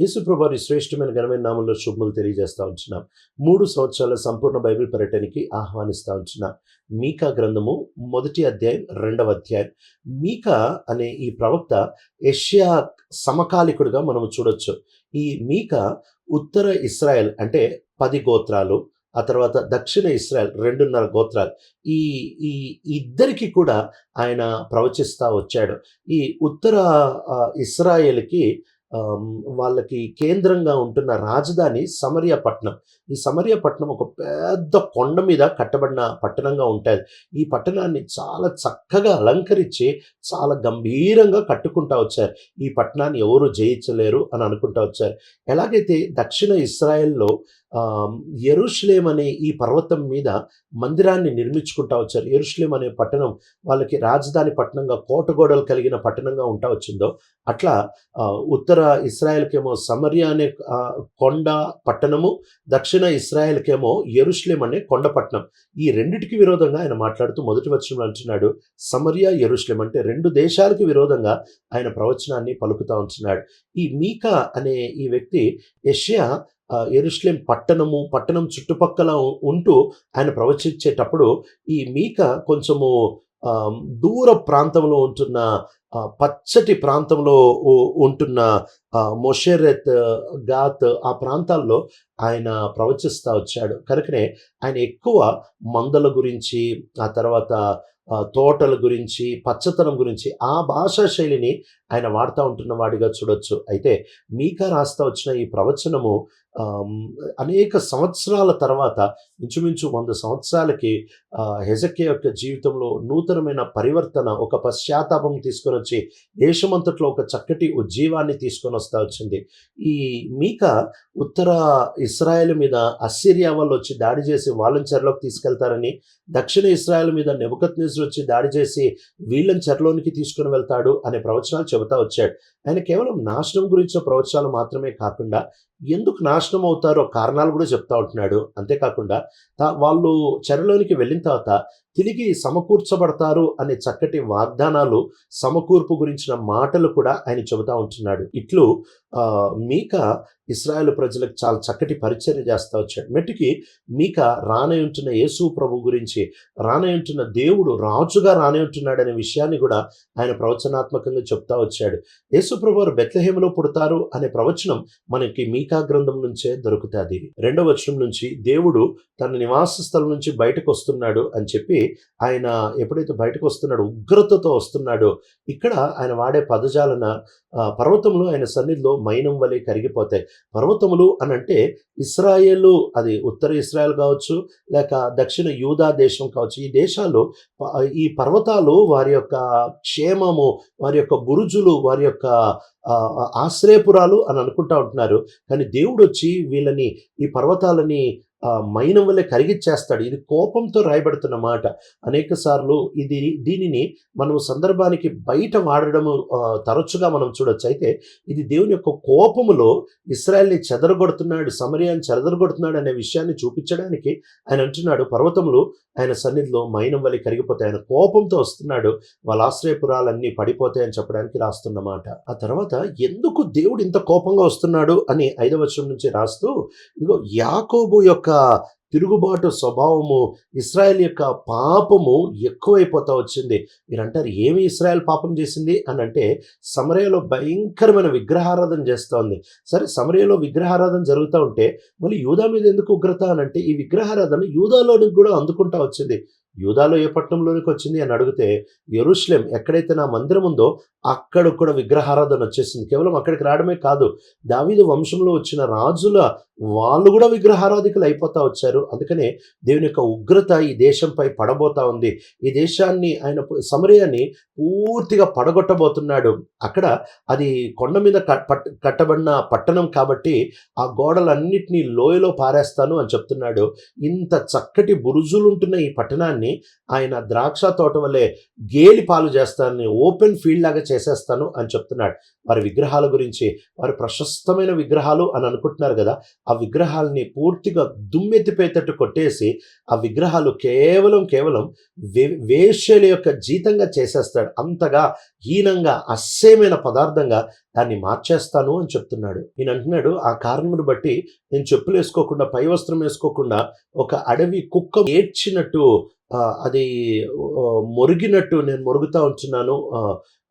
యేసుప్రభారి శ్రేష్టమైన ఘనమైన నామంలో శుభములు తెలియజేస్తా ఉంటున్నాం. మూడు సంవత్సరాల సంపూర్ణ బైబిల్ పర్యటనకి ఆహ్వానిస్తా ఉంటున్నాం. మీకా గ్రంథము మొదటి అధ్యాయం రెండవ అధ్యాయం. మీకా అనే ఈ ప్రవక్త ఏషియా సమకాలికుడుగా మనం చూడొచ్చు. ఈ మీకా ఉత్తర ఇస్రాయెల్ అంటే పది గోత్రాలు ఆ తర్వాత దక్షిణ ఇస్రాయెల్ రెండున్నర గోత్రాలు. ఈ ఈ ఇద్దరికి కూడా ఆయన ప్రవచిస్తా వచ్చాడు. ఈ ఉత్తర ఇస్రాయేల్కి వాళ్ళకి కేంద్రంగా ఉంటున్న రాజధాని సమరియా ఈ సమరియా ఒక పెద్ద కొండ మీద కట్టబడిన పట్టణంగా ఉంటుంది. ఈ పట్టణాన్ని చాలా చక్కగా అలంకరించి చాలా గంభీరంగా కట్టుకుంటా వచ్చారు. ఈ పట్టణాన్ని ఎవరు జయించలేరు అని అనుకుంటా వచ్చారు. ఎలాగైతే దక్షిణ ఇస్రాయెల్లో ఎరుషులేం అనే ఈ పర్వతం మీద మందిరాన్ని నిర్మించుకుంటా వచ్చారు. ఎరుషులేం అనే పట్టణం వాళ్ళకి రాజధాని పట్టణంగా కోటగోడలు కలిగిన పట్టణంగా ఉంటా వచ్చిందో అట్లా ఉత్తర ఇస్రాయెల్కేమో సమరియా అనే కొండ పట్టణము దక్షిణ ఇస్రాయెల్కేమో ఎరుషులేం అనే కొండ పట్టణం. ఈ రెండిటికి విరోధంగా ఆయన మాట్లాడుతూ మొదటి వచనంలో అంటున్నాడు సమరియా ఎరుషులేం అంటే రెండు దేశాలకు విరోధంగా ఆయన ప్రవచనాన్ని పలుకుతా ఉంటున్నాడు. ఈ మీకా అనే ఈ వ్యక్తి యష్యా ఎరుస్లేం పట్టణము పట్టణం చుట్టుపక్కల ఉంటూ ఆయన ప్రవచించేటప్పుడు ఈ మీక కొంచెము దూర ప్రాంతంలో ఉంటున్న పచ్చటి ప్రాంతంలో ఉంటున్న మొషేరెత్ గాత్ ఆ ప్రాంతాల్లో ఆయన ప్రవచిస్తూ వచ్చాడు. కనుకనే ఆయన ఎక్కువ మందల గురించి ఆ తర్వాత తోటల గురించి పచ్చతనం గురించి ఆ భాషా శైలిని ఆయన వాడుతూ ఉంటున్న వాడిగా చూడొచ్చు. అయితే మీకా రాస్తా వచ్చిన ఈ ప్రవచనము అనేక సంవత్సరాల తర్వాత ఇంచుమించు వంద సంవత్సరాలకి ఆ, హెజకే యొక్క జీవితంలో నూతనమైన పరివర్తన ఒక పశ్చాత్తాపం తీసుకొని వచ్చి దేశమంతట్లో ఒక చక్కటి ఉజ్జీవాన్ని తీసుకొని వస్తా వచ్చింది. ఈ మీక ఉత్తర ఇస్రాయెల్ మీద అస్సిరియా వాళ్ళు వచ్చి దాడి చేసి వాళ్ళని చెరలోకి తీసుకెళ్తారని దక్షిణ ఇస్రాయెల్ మీద నెబుకత్ వచ్చి దాడి చేసి వీళ్ళని చెరలోనికి తీసుకుని వెళ్తాడు అనే ప్రవచనాలు చెబుతా వచ్చాడు. ఆయన కేవలం నాశనం గురించిన ప్రవచనాలు మాత్రమే కాకుండా ఎందుకు నాశనం అవుతారో కారణాలు కూడా చెప్తా ఉంటున్నాడు. అంతేకాకుండా వాళ్ళు చెరలోనికి వెళ్ళిన తర్వాత తిరిగి సమకూర్చబడతారు అనే చక్కటి వాగ్దానాలు సమకూర్పు గురించిన మాటలు కూడా ఆయన చెబుతా ఉంటున్నాడు. ఇట్లు మీక ఇస్రాయేల్ ప్రజలకు చాలా చక్కటి పరిచర్య చేస్తూ వచ్చాడు. మెట్టుకి మీక రానే ఉంటున్న యేసు ప్రభు గురించి రానే ఉంటున్న దేవుడు రాజుగా రానే ఉంటున్నాడు అనే విషయాన్ని కూడా ఆయన ప్రవచనాత్మకంగా చెప్తా వచ్చాడు. యేసు ప్రభు వారు పుడతారు అనే ప్రవచనం మనకి మీ గ్రంథం నుంచే దొరుకుతుంది. రెండవ వచనం నుంచి దేవుడు తన నివాస స్థలం నుంచి బయటకు వస్తున్నాడు అని చెప్పి ఆయన ఎప్పుడైతే బయటకు వస్తున్నాడో ఉగ్రతతో వస్తున్నాడో ఇక్కడ ఆయన వాడే పదజాలన ఆ, పర్వతములు ఆయన సన్నిధిలో మైనం వలె కరిగిపోతాయి. పర్వతములు అని అంటే ఇస్రాయేలు అది ఉత్తర ఇస్రాయల్ కావచ్చు లేక దక్షిణ యూదా దేశం కావచ్చు ఈ దేశాలు ఈ పర్వతాలు వారి యొక్క క్షేమము వారి యొక్క గురుజులు వారి యొక్క ఆశ్రయపురాలు అని అనుకుంటా ఉంటున్నారు. కానీ దేవుడు వచ్చి వీళ్ళని ఈ పర్వతాలని ఆ, మైనం వల్ల కరిగిచ్చేస్తాడు. ఇది కోపంతో రాయబడుతున్న మాట. అనేక సార్లు ఇది దీనిని మనం సందర్భానికి బయట వాడడము తరచుగా మనం చూడొచ్చు. అయితే ఇది దేవుని యొక్క కోపములో ఇస్రాయల్ని చెదరగొడుతున్నాడు సమరియాన్ని చెదరగొడుతున్నాడు అనే విషయాన్ని చూపించడానికి ఆయన అంటున్నాడు. పర్వతములు ఆయన సన్నిధిలో మైనం వల్ల కరిగిపోతాయి. ఆయన కోపంతో వస్తున్నాడు. వాళ్ళ ఆశ్రయపురాలన్నీ పడిపోతాయని చెప్పడానికి రాస్తున్నమాట ఆ తర్వాత ఎందుకు దేవుడు ఇంత కోపంగా వస్తున్నాడు అని ఐదవ వచనం నుంచి రాస్తూ ఇదిగో యాకోబు యొక్క తిరుగుబాటు స్వభావము ఇస్రాయల్ యొక్క పాపము ఎక్కువైపోతా వచ్చింది. మీరు అంటారు ఏమి ఇస్రాయల్ పాపం చేసింది? అని అంటే సమరయలో భయంకరమైన విగ్రహారాధన చేస్తోంది సరే సమరయలో విగ్రహారాధన జరుగుతూ ఉంటే మళ్ళీ యూదా మీద ఎందుకు ఉగ్రత అని అంటే ఈ విగ్రహారాధన యూదాలోనికి కూడా అందుకుంటా వచ్చింది. యూదాలో ఏ పట్టణంలోనికి వచ్చింది అని అడిగితే ఎరుషులేం ఎక్కడైతే నా మందిరం ఉందో అక్కడ కూడా విగ్రహారాధన వచ్చేసింది. కేవలం అక్కడికి రావడమే కాదు దావీదు వంశంలో వచ్చిన రాజుల వాళ్ళు కూడా విగ్రహారాధికులు అయిపోతా వచ్చారు. అందుకనే దేవుని యొక్క ఉగ్రత ఈ దేశంపై పడబోతా ఉంది. ఈ దేశాన్ని ఆయన సమరయాన్ని పూర్తిగా పడగొట్టబోతున్నాడు. అక్కడ అది కొండ మీద కట్టబడిన పట్టణం కాబట్టి ఆ గోడలన్నిటినీ లోయలో పారేస్తాను అని చెప్తున్నాడు. ఇంత చక్కటి బురుజులు ఉంటున్న ఈ పట్టణాన్ని విగ్రహాన్ని ఆయన ద్రాక్ష తోట వల్లే గేలి పాలు చేస్తానని ఓపెన్ ఫీల్డ్ లాగా చేసేస్తాను అని చెప్తున్నాడు. వారి విగ్రహాల గురించి వారి ప్రశస్తమైన విగ్రహాలు అని అనుకుంటున్నారు కదా ఆ విగ్రహాలని పూర్తిగా దుమ్మెత్తిపోయేటట్టు కొట్టేసి ఆ విగ్రహాలు కేవలం కేవలం వే వేశ్యల యొక్క జీతంగా చేసేస్తాడు. అంతగా హీనంగా అస్సేమైన పదార్థంగా దాన్ని మార్చేస్తాను అని చెప్తున్నాడు. ఈయన అంటున్నాడు ఆ కారణమును బట్టి నేను చెప్పులు వేసుకోకుండా పై వస్త్రం వేసుకోకుండా ఒక అడవి కుక్క ఏడ్చినట్టు అది మురిగినట్టు మొరిగినట్టు నేను మురుగుతూ ఉంటున్నాను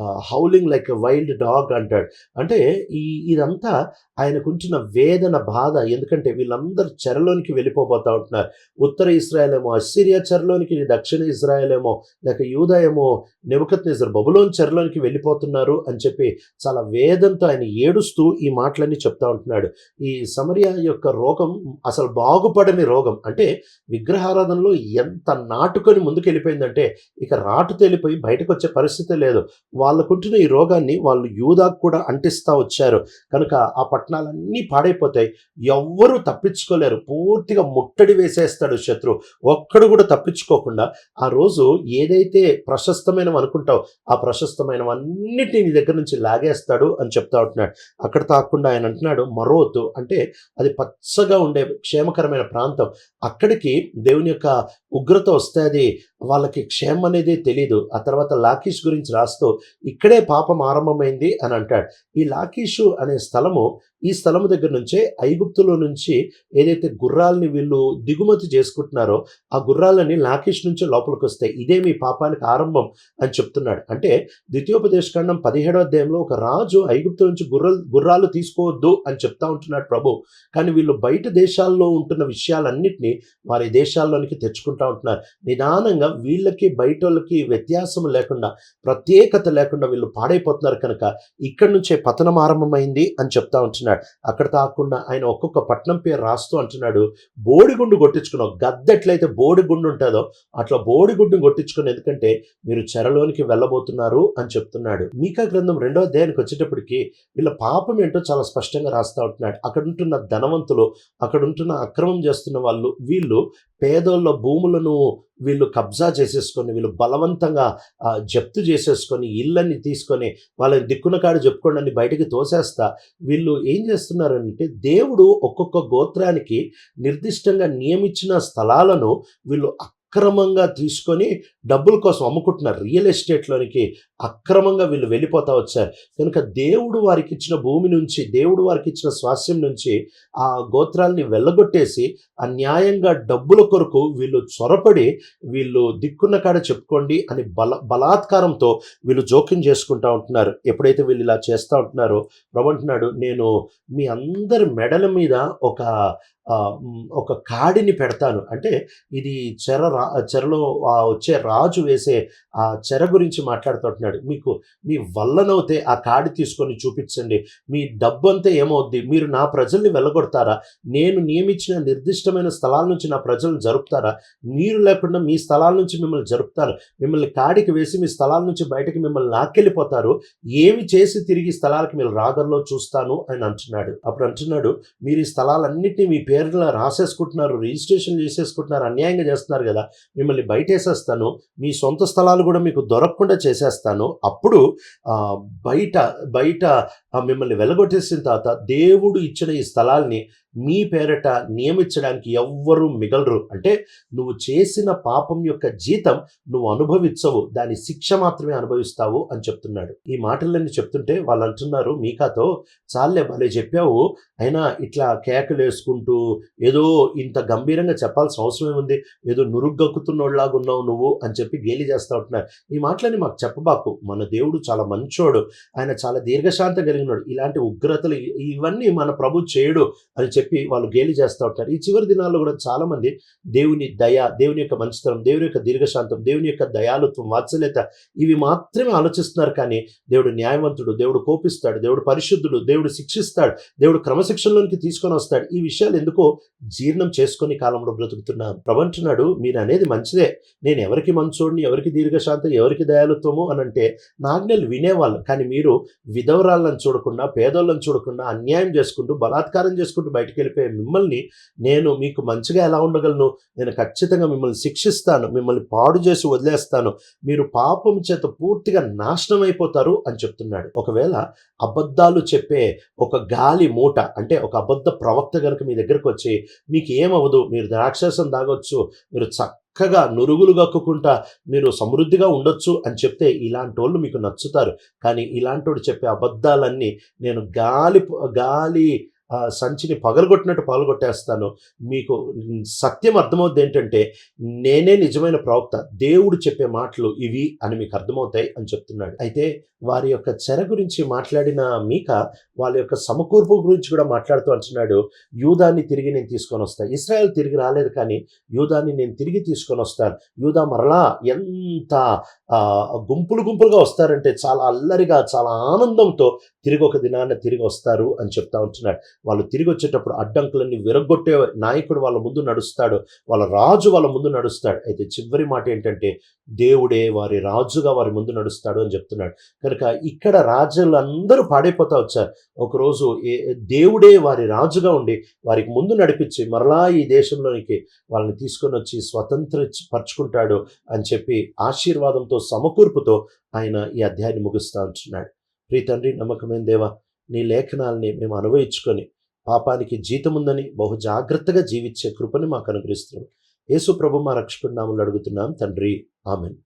howling like a wild dog అంటాడు. అంటే ఈ ఇదంతా ఆయనకుంటున్న వేదన బాధ. ఎందుకంటే వీళ్ళందరూ చెరలోనికి వెళ్ళిపోబోతా ఉంటున్నారు. ఉత్తర ఇస్రాయల్ ఏమో అస్సిరియా చెరలోనికి దక్షిణ ఇజ్రాయెల్ ఏమో లేక యూదా ఏమో నెబుకత్ నిజర్ బబులోన్ చెరలోనికి వెళ్ళిపోతున్నారు అని చెప్పి చాలా వేదంతో ఆయన ఏడుస్తూ ఈ మాటలన్నీ చెప్తా ఉంటున్నాడు. ఈ సమరియా యొక్క రోగం అసలు బాగుపడని రోగం. అంటే విగ్రహారాధనలో ఎంత నాటుకొని ముందుకు వెళ్ళిపోయిందంటే ఇక రాటు తేలిపోయి బయటకు వచ్చే పరిస్థితి లేదు. వాళ్ళకుంటున్న ఈ రోగాన్ని వాళ్ళు యూదాకు కూడా అంటిస్తూ వచ్చారు. కనుక ఆ పట్టణాలన్నీ పాడైపోతాయి. ఎవ్వరూ తప్పించుకోలేరు. పూర్తిగా ముట్టడి వేసేస్తాడు శత్రు. ఒక్కడు కూడా తప్పించుకోకుండా ఆ రోజు ఏదైతే ప్రశస్తమైనవి అనుకుంటావు ఆ ప్రశస్తమైనవన్నిటిని నీ దగ్గర నుంచి లాగేస్తాడు అని చెప్తా ఉంటున్నాడు. అక్కడ తాకుండా ఆయన అంటున్నాడు మరోతు అంటే అది పచ్చగా ఉండే క్షేమకరమైన ప్రాంతం. అక్కడికి దేవుని యొక్క ఉగ్రత వస్తే అది వాళ్ళకి క్షేమం అనేది తెలియదు ఆ తర్వాత లాకీష్ గురించి రాస్తూ ఇక్కడే పాపం ఆరంభమైంది అని అంటాడు. ఈ లాకీషు అనే స్థలము ఈ స్థలము దగ్గర నుంచే ఐగుప్తులో నుంచి ఏదైతే గుర్రాలని వీళ్ళు దిగుమతి చేసుకుంటున్నారో ఆ గుర్రాలని లాకేష్ నుంచి లోపలికి వస్తాయి. ఇదే మీ పాపానికి ఆరంభం అని చెప్తున్నాడు. అంటే ద్వితీయోపదేశకాండం పదిహేడో అధ్యాయంలో ఒక రాజు ఐగుప్తు నుంచి గుర్రాలు గుర్రాలు తీసుకోవద్దు అని చెప్తా ఉంటున్నాడు ప్రభు. కానీ వీళ్ళు బయట దేశాల్లో ఉంటున్న విషయాలన్నింటినీ వారి దేశాల్లోనికి తెచ్చుకుంటా ఉంటున్నారు. నిదానంగా వీళ్ళకి బయట వాళ్ళకి వ్యత్యాసం లేకుండా ప్రత్యేకత లేకుండా వీళ్ళు పాడైపోతున్నారు కనుక ఇక్కడి నుంచే పతనం ఆరంభమైంది అని చెప్తా ఉంటున్నాడు. అక్కడ తాకుండా ఆయన ఒక్కొక్క పట్నం పేరు రాస్తూ అంటున్నాడు. బోడిగుండు కొట్టించుకున్నావు. గద్దెట్లయితే బోడిగుండు ఉంటుందో అట్లా బోడిగుండు కొట్టించుకుని ఎందుకంటే మీరు చెరలోనికి వెళ్ళబోతున్నారు అని చెప్తున్నాడు. మీకా గ్రంథం రెండో అధ్యాయానికి వచ్చేటప్పటికి వీళ్ళ పాపం ఏంటో చాలా స్పష్టంగా రాస్తా ఉంటున్నాడు. అక్కడ ఉంటున్న ధనవంతులు అక్కడ ఉంటున్న అక్రమం చేస్తున్న వాళ్ళు వీళ్ళు పేదోళ్ళ భూములను వీళ్ళు కబ్జా చేసేసుకొని వీళ్ళు బలవంతంగా జప్తు చేసేసుకొని ఇళ్ళని తీసుకొని వాళ్ళని దిక్కున కాడు చెప్పుకోండి బయటికి తోసేస్తా. వీళ్ళు ఏం చేస్తున్నారంటే దేవుడు ఒక్కొక్క గోత్రానికి నిర్దిష్టంగా నియమించిన స్థలాలను వీళ్ళు అక్రమంగా తీసుకొని డబ్బుల కోసం అమ్ముకుంటున్నారు రియల్ ఎస్టేట్లోనికి అక్రమంగా వీళ్ళు వెళ్ళిపోతా వచ్చారు. కనుక దేవుడు వారికి ఇచ్చిన భూమి నుంచి దేవుడు వారికి ఇచ్చిన స్వాస్యం నుంచి ఆ గోత్రాల్ని వెళ్ళగొట్టేసి అన్యాయంగా డబ్బుల కొరకు వీళ్ళు చొరపడి వీళ్ళు దిక్కున్న కాడ చెప్పుకోండి అని బల బలాత్కారంతో వీళ్ళు జోక్యం చేసుకుంటా ఉంటున్నారు. ఎప్పుడైతే వీళ్ళు ఇలా చేస్తూ ఉంటున్నారో ప్రభు అంటున్నాడు నేను మీ అందరి మెడల మీద ఒక ఒక కాడిని పెడతాను. అంటే ఇది చెర రా చెరలో వచ్చే రాజు వేసే ఆ చెర గురించి మాట్లాడుతుంటున్నాడు. మీకు మీ వల్లనవుతే ఆ కాడి తీసుకొని చూపించండి. మీ డబ్బు అంతా ఏమవుద్ది? మీరు నా ప్రజల్ని వెళ్ళగొడతారా నేను నియమించిన నిర్దిష్టమైన స్థలాల నుంచి నా ప్రజలను జరుపుతారా? మీరు లేకుండా మీ స్థలాల నుంచి మిమ్మల్ని జరుపుతారు. మిమ్మల్ని కాడికి వేసి మీ స్థలాల నుంచి బయటకి మిమ్మల్ని లాక్కెళ్ళిపోతారు. ఏమి చేసి తిరిగి స్థలాలకు మీరు రాగల్లో చూస్తాను అని అంటున్నాడు. అప్పుడు అంటున్నాడు మీరు ఈ స్థలాలన్నింటినీ మీ పేర్ల రాసేసుకుంటున్నారు రిజిస్ట్రేషన్ చేసేసుకుంటున్నారు అన్యాయంగా చేస్తున్నారు కదా మిమ్మల్ని బయటేసేస్తాను మీ సొంత స్థలాలు కూడా మీకు దొరకకుండా చేసేస్తాను అప్పుడు బయట బయట మిమ్మల్ని వెలగొట్టేసిన తర్వాత దేవుడు ఇచ్చిన ఈ స్థలాల్ని మీ పేరట నియమించడానికి ఎవ్వరూ మిగలరు. అంటే నువ్వు చేసిన పాపం యొక్క జీతం నువ్వు అనుభవించవు. దాని శిక్ష మాత్రమే అనుభవిస్తావు అని చెప్తున్నాడు. ఈ మాటలన్నీ చెప్తుంటే వాళ్ళు అంటున్నారు మీకాతో చాలే భలే చెప్పావు. అయినా ఇట్లా కేకలు వేసుకుంటూ ఏదో ఇంత గంభీరంగా చెప్పాల్సిన అవసరం ఏముంది? ఏదో నురుగ్గక్కుతున్నోళ్ళలాగా ఉన్నావు నువ్వు అని చెప్పి గేలి చేస్తూ ఉంటున్నారు. ఈ మాటలని మాకు చెప్పబాకు. మన దేవుడు చాలా మంచోడు. ఆయన చాలా దీర్ఘశాంతం ఉన్నాడు. ఇలాంటి ఉగ్రతలు ఇవన్నీ మన ప్రభు చేయడు అని చెప్పి వాళ్ళు గేలి చేస్తూ ఉంటారు. ఈ చివరి దినాల్లో కూడా చాలా మంది దేవుని దయ దేవుని యొక్క మంచితనం దేవుని యొక్క దీర్ఘశాంతం దేవుని యొక్క దయాలుత్వం వాత్సల్యత ఇవి మాత్రమే ఆలోచిస్తున్నారు కానీ దేవుడు న్యాయవంతుడు దేవుడు కోపిస్తాడు దేవుడు పరిశుద్ధుడు దేవుడు శిక్షిస్తాడు దేవుడు క్రమశిక్షణలోనికి తీసుకొని వస్తాడు. ఈ విషయాలు ఎందుకో జీర్ణం చేసుకొని కాలంలో బ్రతుకుతున్నాం. ప్రభంటున్నాడు మీరు అనేది మంచిదే. నేను ఎవరికి మంచోడిని ఎవరికి దీర్ఘశాంతం ఎవరికి దయాలుత్వము అని అంటే నా వినేవాళ్ళు. కానీ మీరు విధవరాళ్ళని చూడ చూడకుండా పేదోళ్ళని చూడకుండా అన్యాయం చేసుకుంటూ బలాత్కారం చేసుకుంటూ బయటికి వెళ్ళిపోయే మిమ్మల్ని నేను మీకు మంచిగా ఎలా ఉండగలను? నేను ఖచ్చితంగా మిమ్మల్ని శిక్షిస్తాను మిమ్మల్ని పాడు చేసి వదిలేస్తాను. మీరు పాపం చేత పూర్తిగా నాశనం అయిపోతారు అని చెప్తున్నాడు. ఒకవేళ అబద్ధాలు చెప్పే ఒక గాలి మూట అంటే ఒక అబద్ధ ప్రవక్త కనుక మీ దగ్గరకు వచ్చి మీకు ఏమవ్వదు మీరు ద్రాక్షరసం తాగొచ్చు మీరు చక్క చక్కగా నురుగులు కక్కుకుంటా మీరు సమృద్ధిగా ఉండొచ్చు అని చెప్తే ఇలాంటి వాళ్ళు మీకు నచ్చుతారు. కానీ ఇలాంటి చెప్పే అబద్ధాలన్నీ నేను గాలి గాలి ఆ, సంచిని పగలగొట్టినట్టు పగలగొట్టేస్తాను. మీకు సత్యం అర్థమవుద్ది ఏంటంటే నేనే నిజమైన ప్రవక్త దేవుడు చెప్పే మాటలు ఇవి అని మీకు అర్థమవుతాయి అని చెప్తున్నాడు. అయితే వారి యొక్క చెర గురించి మాట్లాడిన మీక వాళ్ళ యొక్క సమకూర్పు గురించి కూడా మాట్లాడుతూ అంటున్నాడు యూదాన్ని తిరిగి నేను తీసుకొని వస్తాను ఇస్రాయల్ తిరిగి రాలేదు కానీ యూదాన్ని నేను తిరిగి తీసుకొని వస్తాను. యూదా మరలా ఎంత గుంపులు గుంపులుగా వస్తారంటే చాలా అల్లరిగా చాలా ఆనందంతో తిరిగి ఒక దినాన్న తిరిగి వస్తారు అని చెప్తా ఉంటున్నాడు. వాళ్ళు తిరిగి వచ్చేటప్పుడు అడ్డంకులన్నీ విరగొట్టే నాయకుడు వాళ్ళ ముందు నడుస్తాడు. వాళ్ళ రాజు వాళ్ళ ముందు నడుస్తాడు. అయితే చివరి మాట ఏంటంటే దేవుడే వారి రాజుగా వారి ముందు నడుస్తాడు అని చెప్తున్నాడు. కనుక ఇక్కడ రాజులందరూ పాడైపోతా వచ్చారు. ఒకరోజు ఏ దేవుడే వారి రాజుగా ఉండి వారికి ముందు నడిపించి మరలా ఈ దేశంలోనికి వాళ్ళని తీసుకొని వచ్చి స్వతంత్ర పరుచుకుంటాడు అని చెప్పి ఆశీర్వాదంతో సమకూర్పుతో ఆయన ఈ అధ్యాయాన్ని ముగిస్తూ ఉంటున్నాడు. ప్రీ తండ్రి నమ్మకమైన దేవా నీ లేఖనాల్ని మేము అనుభవించుకొని పాపానికి జీతముందని బహు జాగ్రత్తగా జీవించే కృపని మాకు అనుగ్రహిస్తున్నాం యేసు ప్రభు మా రక్షకుడి నాములు అడుగుతున్నాం. తండ్రి ఆమెన్.